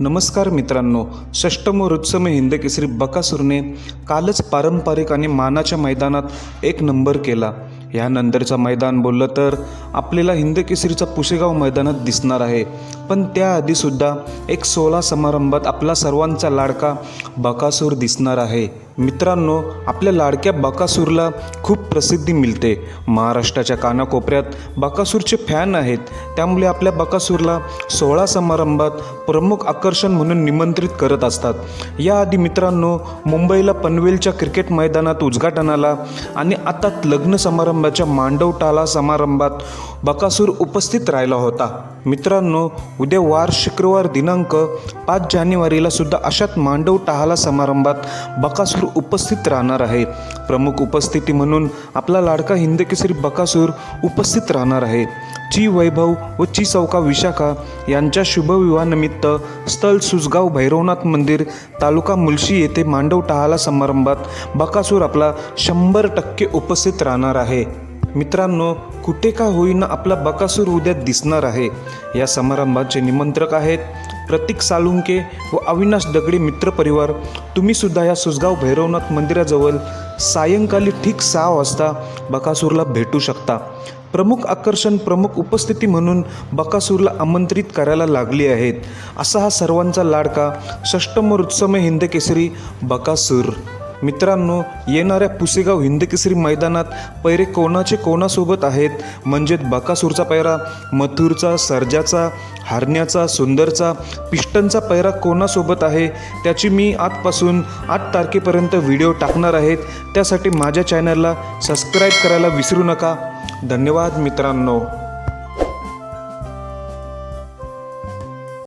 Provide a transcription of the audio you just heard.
नमस्कार मित्रांनो षष्टमोरुत्सम हिंद केसरी बकासूरने कालच पारंपरिक आणि मानाच्या मैदानात एक नंबर केला. ह्यानंतरचा मैदान बोललं तर आपल्याला हिंद केसरीचा पुशेगाव मैदानात दिसणार आहे. पण त्याआधीसुद्धा एक सोळा समारंभात आपला सर्वांचा लाडका बकासूर दिसणार आहे. मित्रांनो आपल्या लाडक्या बकासूरला खूप प्रसिद्धी मिळते. महाराष्ट्राच्या कानाकोपऱ्यात बकासूरचे फॅन आहेत. त्यामुळे आपल्या बकासूरला सोळा समारंभात प्रमुख आकर्षण म्हणून निमंत्रित करत असतात. याआधी मित्रांनो मुंबईला पनवेलच्या क्रिकेट मैदानात उद्घाटनाला आणि आता लग्न समारंभाच्या मांडवटाला समारंभात बकासूर उपस्थित राहिला होता. मित्रांनो उद्या वार शुक्रवार दिनांक पाच जानेवारीला सुद्धा अशात मांडव टहाला समारंभात बकासूर उपस्थित राहणार आहे. प्रमुख उपस्थिती म्हणून आपला लाडका हिंदकेसरी बकासूर उपस्थित राहणार आहे. ची वैभव व ची चौका विशाखा यांच्या शुभविवाहानिमित्त स्थल सुजगाव भैरवनाथ मंदिर तालुका मुलशी येथे मांडव टहाला समारंभात बकासूर आपला शंभर टक्के उपस्थित राहणार आहे. मित्रांनो कुठे का होईना आपला बकासूर उद्या दिसणार आहे. या समारंभाचे निमंत्रक आहेत प्रतीक सालुंके व अविनाश दगडे मित्रपरिवार तुम्हीसुद्धा या सुसगाव भैरवनाथ मंदिराजवळ सायंकाळी ठीक सहा वाजता बकासूरला भेटू शकता. प्रमुख आकर्षण प्रमुख उपस्थिती म्हणून बकासूरला आमंत्रित करायला लागली आहेत. असा हा सर्वांचा लाडका षष्टमोत्सम हिंद केसरी बकासूर. मित्रांनो येणाऱ्या पुसेगाव हिंदकेसरी मैदानात पैरे कोणाचे कोणासोबत आहेत? म्हणजेच बकासूरचा पैरा मथुरचा सर्जाचा हारण्याचा सुंदरचा पिष्टनचा पैरा कोणासोबत आहे? त्याची मी आजपासून आठ तारखेपर्यंत व्हिडिओ टाकणार आहेत त्यासाठी माझ्या चॅनलला सबस्क्राईब करायला विसरू नका. धन्यवाद मित्रांनो.